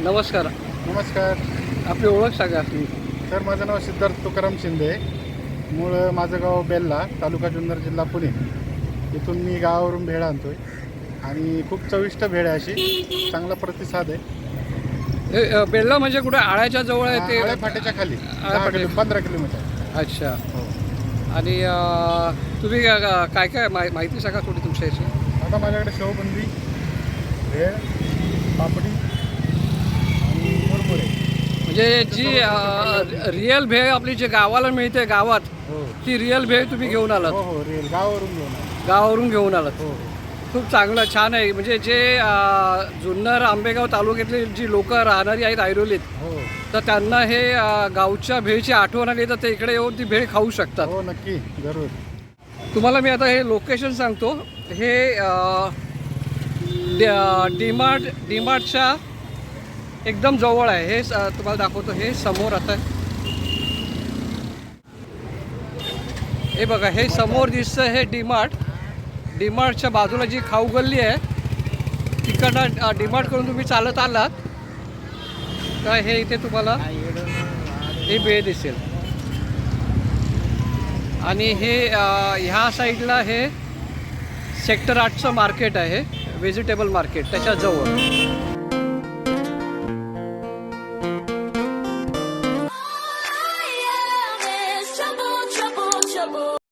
नमस्कार. नमस्कार. आपली ओळख सांगा तुम्ही सर माझं नाव सिद्धार्थ तुकाराम शिंदे. मूळ माझं गाव बेल्ला तालुका जुन्नर जिल्हा पुणे. इथून मी गावावरून भेळ आणतोय. आणि खूप चविष्ट भेळ आहे अशी. चांगला प्रतिसाद आहे. हे अ, बेल्ला म्हणजे कुठे? आळ्याच्या जवळ आहे आळ्या ते? फाट्याच्या खाली. दहा किलो पंधरा किलोमीटर. अच्छा. हो. आणि अ, तुम्ही अ, काय काय माहि- माहिती सांगा थोडी तुमच्या याची आता माझ्याकडे शेवबंदी भेळ पापडी जी अ, रिअल भेळ आपली जी गावाला मिळते गावात हो. ती रिअल भेळ तुम्ही घेऊन हो आलात हो गावावरून घेऊन आलो. गावावरून घेऊन आलात. हो. खूप चांगलं छान आहे. म्हणजे जे जुन्नर आंबेगाव तालुक्यातली जी लोक राहणारी आहेत ऐरोलीत हो. तर त्यांना हे गावच्या भेळची आठवण आली तर ते इकडे येऊन ती भेळ खाऊ शकतात. हो नक्की. जरूर. तुम्हाला मी आता हे लोकेशन सांगतो. हे डीमार्ट डीमार्टच्या एकदम जवळ आहे. हे तुम्हाला दाखवतो. हे समोर आता. हे बघा हे समोर दिसतं हे डीमार्ट. डीमार्टच्या बाजूला जी खाऊ गल्ली आहे तिकडनं डीमार्ट करून तुम्ही चालत आलात तर हे इथे तुम्हाला ही बेळ दिसेल. आणि हे ह्या साईडला हे सेक्टर आठचं मार्केट आहे. व्हेजिटेबल मार्केट त्याच्याजवळ